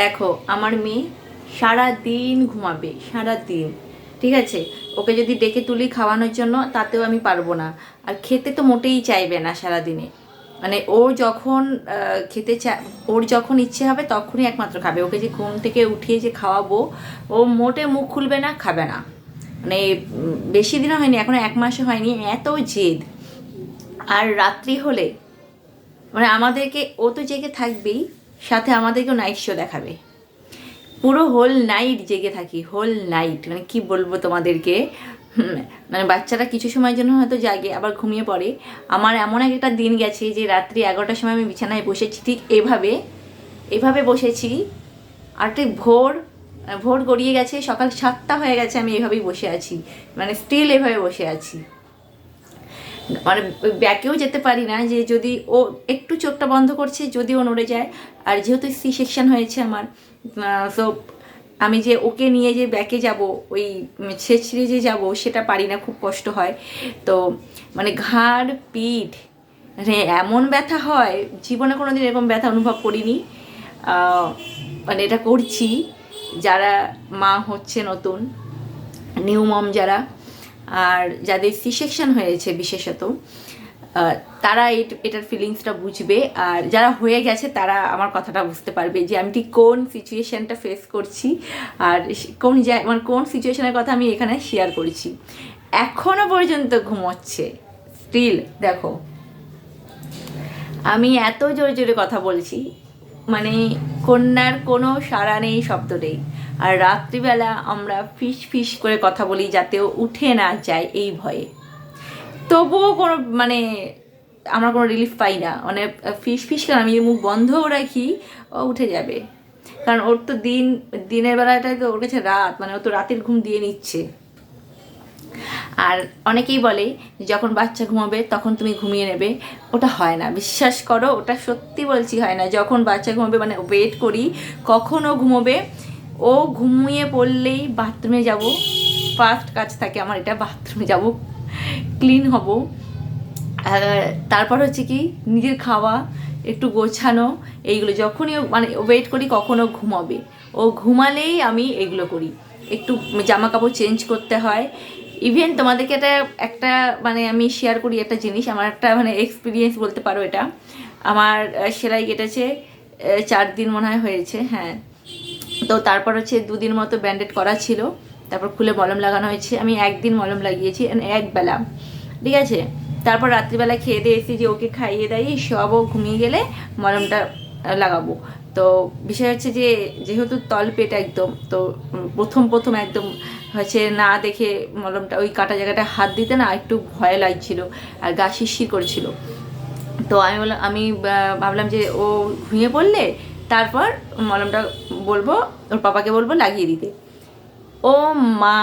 দেখো, আমার মেয়ে সারা দিন ঘুমাবে সারা দিন ঠিক আছে? ওকে যদি ডেকে তুলি খাওয়ানোর জন্য, তাতেও আমি পারব না। আর খেতে তো মোটেই চাইবে না সারা দিনে মানে ওর যখন খেতে চা, ওর যখন ইচ্ছে হবে, তখনই একমাত্র খাবে। ওকে যে ঘুম থেকে উঠিয়ে যে খাওয়াবো, ও মোটে মুখ খুলবে না, খাবে না। মানে বেশি দিনও হয়নি, এখনও এক মাসও হয়নি, এত জেদ। আর রাত্রি হলে মানে আমাদেরকে, ও তো জেগে থাকবেই। সাথে আমাদেরকেও নাইট শো দেখাবে। পুরো হোল নাইট জেগে থাকি হোল নাইট মানে কি বলব তোমাদেরকে? মানে বাচ্চারা কিছু সময়ের জন্য হয়তো জাগে, আবার ঘুমিয়ে পড়ে। আমার এমন একটা দিন গেছে যে রাত্রি এগারোটার সময় আমি বিছানায় বসেছি, ঠিক এভাবে এভাবে বসেছি। আর ঠিক ভোর ভোর গড়িয়ে গেছে, সকাল সাতটা হয়ে গেছে আমি এভাবেই বসে আছি। মানে স্টিল এভাবে বসে আছি। মানে ব্যাকেও যেতে পারি না যে যদি ও একটু চোখটা বন্ধ করছে যদি ও নড়ে যায়। আর যেহেতু সি সেকশন হয়েছে আমার সো আমি যে ওকে নিয়ে যে ব্যাকে যাব, ওই ছেঁচড়ে যে যাব, সেটা পারি না, খুব কষ্ট হয়। তো মানে ঘাড়, পিঠ মানে এমন ব্যথা হয়, জীবনে কোনো দিন এরকম ব্যথা অনুভব করিনি। মানে এটা করছি, যারা মা হচ্ছে নতুন নিউ মম যারা আর যাদের সি সেকশন হয়েছে বিশেষত তারা এট- এটার ফিলিংসটা বুঝবে। আর যারা হয়ে গেছে, তারা আমার কথাটা বুঝতে পারবে যে আমি ঠিক কোন সিচুয়েশানটা ফেস করছি আর কোন মানে কোন সিচুয়েশানের কথা আমি এখানে শেয়ার করছি। এখনও পর্যন্ত ঘুমোচ্ছে। স্টিল দেখো, আমি এত জোরে জোরে কথা বলছি মানে কন্যার কোনো সাড়া নেই, শব্দ নেই। আর রাত্রিবেলা আমরা ফিস ফিস করে কথা বলি যাতে ও উঠে না যায় এই ভয়ে। তবুও কোনো মানে আমরা কোনো রিলিফ পাই না। মানে ফিস ফিস করে আমি মুখ বন্ধও রাখি, ও উঠে যাবে। কারণ ওর তো দিন, দিনের বেলাটাই তো ওর কাছে রাত মানে ও তো রাতের ঘুম দিয়ে নিচ্ছে। আর অনেকেই বলে, যখন বাচ্চা ঘুমাবে তখন তুমি ঘুমিয়ে নেবে। ওটা হয় না, বিশ্বাস করো, ওটা সত্যি বলছি হয় না। যখন বাচ্চা ঘুমাবে মানে ওয়েট করি কখনও ঘুমোবে ও ঘুমিয়ে পড়লেই বাথরুমে যাব। ফার্স্ট কাজ থাকে আমার এটা, বাথরুমে যাব ক্লিন হব। তারপর হচ্ছে কি, নিজের খাওয়া, একটু গোছানো, এইগুলো যখনই মানে ওয়েট করি কখনও ঘুমাবে। ও ঘুমালেই আমি এগুলো করি। একটু জামা কাপড় চেঞ্জ করতে হয়। ইভেন তোমাদেরকে এটা একটা মানে আমি শেয়ার করি একটা জিনিস, আমার একটা মানে এক্সপিরিয়েন্স বলতে পারো এটা। আমার সেলাই কেটেছে চার দিন মনে হয় হয়েছে হ্যাঁ। তো তারপর হচ্ছে দুদিন মতো ব্যান্ডেড করা ছিল। তারপর খুলে মলম লাগানো হয়েছে। আমি একদিন মলম লাগিয়েছি একবেলা। ঠিক আছে? তারপর রাত্রিবেলা খেয়ে দিয়ে যে ওকে খাইয়ে দাইয়ে সবও ঘুমিয়ে গেলে মলমটা লাগাবো। তো বিষয় হচ্ছে যে, যেহেতু তল পেট একদম, তো প্রথম প্রথম একদম হচ্ছে না দেখে মলমটা ওই কাটা জায়গাটা হাত দিতে না একটু ভয় লাগছিল আর গা শিরশির করেছিল। তো আমি বললাম, আমি ভাবলাম যে ও ঘুমিয়ে পড়লে তারপর মলমটা বলব, ওর পাপাকে বলব লাগিয়ে দিতে। ও মা,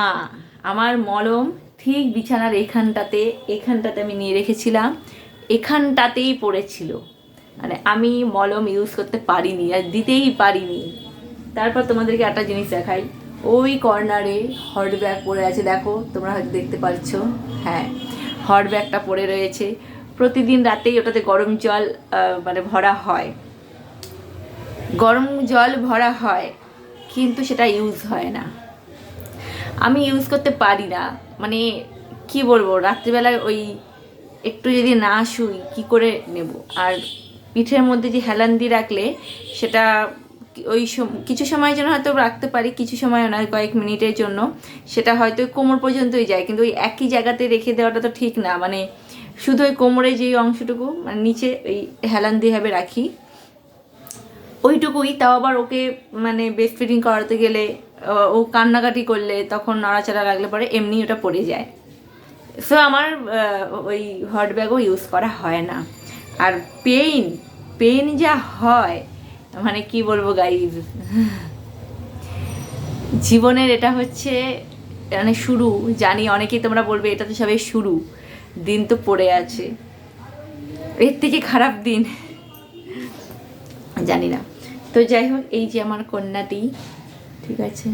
আমার মলম ঠিক বিছানার এখানটাতে এখানটাতে আমি নিয়ে রেখেছিলাম, এখানটাতেই পড়েছিল। মানে আমি মলম ইউজ করতে পারিনি আর দিতেই পারিনি। তারপর তোমাদেরকে একটা জিনিস দেখাই। ওই কর্নারে হট ব্যাগ পড়ে আছে, দেখো, তোমরা হয়তো দেখতে পাচ্ছ। হ্যাঁ হট ব্যাগটা পড়ে রয়েছে। প্রতিদিন রাতেই ওটাতে গরম জল মানে ভরা হয়। গরম জল ভরা হয়, কিন্তু সেটা ইউজ হয় না। আমি ইউজ করতে পারি না। মানে কি বলব, রাত্রিবেলায় ওই একটু যদি না শুই, কি করে নেব? আর পিঠের মধ্যে যে হেলান দিয়ে রাখলে সেটা ওই কিছু সময়ের জন্য হয়তো রাখতে পারি, কিছু সময় না কয়েক মিনিটের জন্য। সেটা হয়তো কোমর পর্যন্তই যায়, কিন্তু ওই একই জায়গাতে রেখে দেওয়াটা তো ঠিক না। মানে শুধু ওই কোমরে যে অংশটুকু মানে নিচে ওই হেলান দিয়ে রাখি। ওইটুকুই, তাও আবার ওকে মানে বেস্ট ফিডিং করাতে গেলে, ও কান্নাকাটি করলে তখন নড়াচড়া লাগলে পরে এমনি ওটা পড়ে যায়। সো আমার ওই হট ব্যাগও ইউজ করা হয় না। আর পেইন পেইন যা হয় মানে কি বলব গাইজ জীবনের এটা হচ্ছে মানে শুরু। জানি অনেকেই তোমরা বলবে, এটা তো সবে শুরু। দিন তো পড়ে আছে। এর থেকে খারাপ দিন। জানি না তো যাই হোক এই যে আমার কন্যাটি, ঠিক আছে?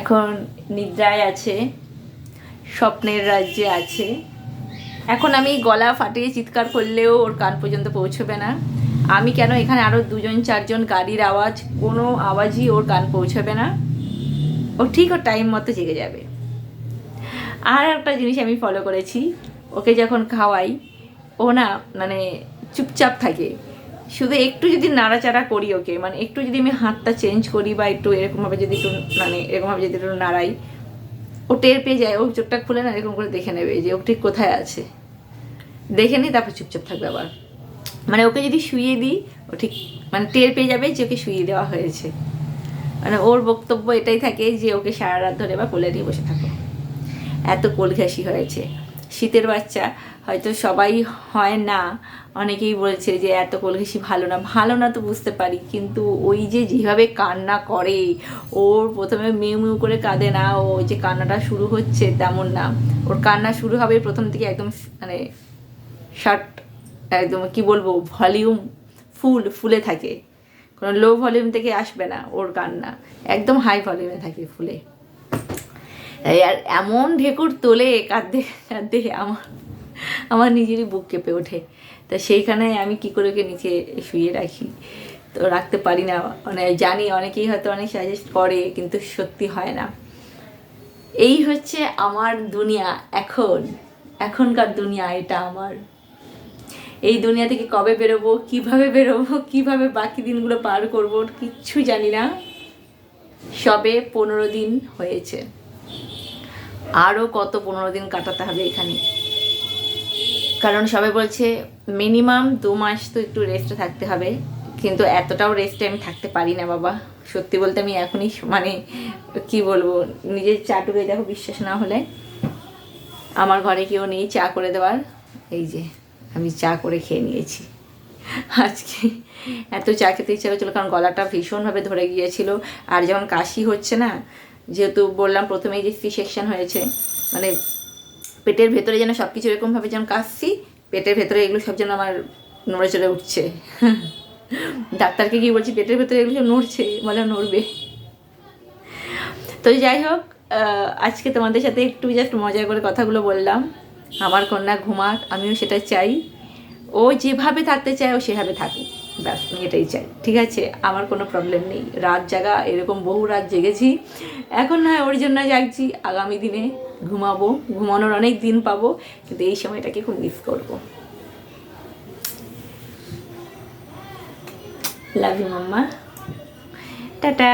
এখন নিদ্রায় আছে, স্বপ্নের রাজ্যে আছে। এখন আমি গলা ফাটিয়ে চিৎকার করলেও ওর কান পর্যন্ত পৌঁছবে না। আমি কেন এখানে আরও দুজন, চারজন গাড়ির আওয়াজ, কোনো আওয়াজই ওর কান পৌঁছাবে না। ও ঠিক ওর টাইম মতো জেগে যাবে। আর একটা জিনিস আমি ফলো করেছি, ওকে যখন খাওয়াই, ও না মানে চুপচাপ থাকে। শুধু একটু যদি নাড়াচাড়া করি ওকে মানে একটু যদি আমি হাতটা চেঞ্জ করি বা একটু এরকমভাবে যদি একটু মানে এরকমভাবে যদি একটু নাড়াই, ও টের পেয়ে যায়, ও চোখটা খুলে না, এরকম করে দেখে নেবে যে ও ঠিক কোথায় আছে। দেখে নিই তারপর চুপচাপ থাকবে আবার। মানে ওকে যদি শুইয়ে দিই, ও ঠিক মানে টের পেয়ে যাবে যে ওকে শুয়ে দেওয়া হয়েছে। মানে ওর বক্তব্য এটাই থাকে যে ওকে সারা রাত ধরে বা কোলে নিয়ে বসে থাকো। এত কোলঘাসি হয়েছে। শীতের বাচ্চা, হয়তো সবাই হয় না। অনেকেই বলছে যে, এত কোলঘাসি ভালো না। ভালো না তো বুঝতে পারি, কিন্তু ওই যে যেভাবে কান্না করে, ওর প্রথমে মিউ মিউ করে কাঁদে না, ও যে কান্নাটা শুরু হচ্ছে তেমন না। ওর কান্না শুরু হবে প্রথম থেকে একদম মানে শার্ট একদম কি বলব ভলিউম ফুল, ফুলে থাকে। কোনো লো ভলিউম থেকে আসবে না ওর কান্না। একদম হাই ভলিউমে থাকে ফুলে। আর এমন ঢেকুর তোলে কাঁদতে কাঁদতে আমার আমার নিজেরই বুক কেঁপে ওঠে। তা সেইখানে আমি কি করে ওকে নিচে শুয়ে রাখি? তো রাখতে পারি না। মানে জানি অনেকেই হয়তো অনেক সাজেস্ট করে, কিন্তু সত্যি হয় না। এই হচ্ছে আমার দুনিয়া এখন। এখনকার দুনিয়া এটা আমার। এই দুনিয়া থেকে কবে বেরোবো, কীভাবে বেরোবো, কীভাবে বাকি দিনগুলো পার করব, কিচ্ছু জানি না। সবে পনেরো দিন হয়েছে। আরও কত পনেরো দিন কাটাতে হবে এখানে। কারণ সবাই বলছে মিনিমাম দু মাস তো একটু রেস্টে থাকতে হবে। কিন্তু এতটাও রেস্টে আমি থাকতে পারি না, বাবা। সত্যি বলতে আমি এখনই মানে কি বলব, নিজের চা চাটুকে দেখো বিশ্বাস না হলে। আমার ঘরে কেউ নেই চা করে দেওয়ার। এই যে, আমি চা করে খেয়ে নিয়েছি। আজকে এত চা খেতে ইচ্ছা হচ্ছিল কারণ গলাটা ভীষণভাবে ধরে গিয়েছিল। আর যখন কাশি হচ্ছে না যেহেতু বললাম প্রথমেই যে সি সেকশন হয়েছে মানে পেটের ভেতরে যেন সব কিছু এরকমভাবে যেন কাশছি, পেটের ভেতরে এগুলো সব যেন আমার নড়ে চড়ে উঠছে। ডাক্তারকে কি বলছি, পেটের ভেতরে এগুলো নড়ছে? বলে, নড়বে। তো যাই হোক আজকে তোমাদের সাথে একটু জাস্ট মজা করে কথাগুলো বললাম। আমার কন্যা ঘুমাক, আমিও সেটা চাই। ও যেভাবে থাকতে চায়, ও সেভাবে থাকুক। ব্যাস, আমি এটাই চাই। ঠিক আছে, আমার কোনো প্রবলেম নেই। রাত জাগা, এরকম বহু রাত জেগেছি। এখন নয় ওর জন্য জাগছি। আগামী দিনে ঘুমাবো। ঘুমানোর অনেক দিন পাবো, কিন্তু এই সময়টাকে খুব মিস করব। Love you mamma. টাটা।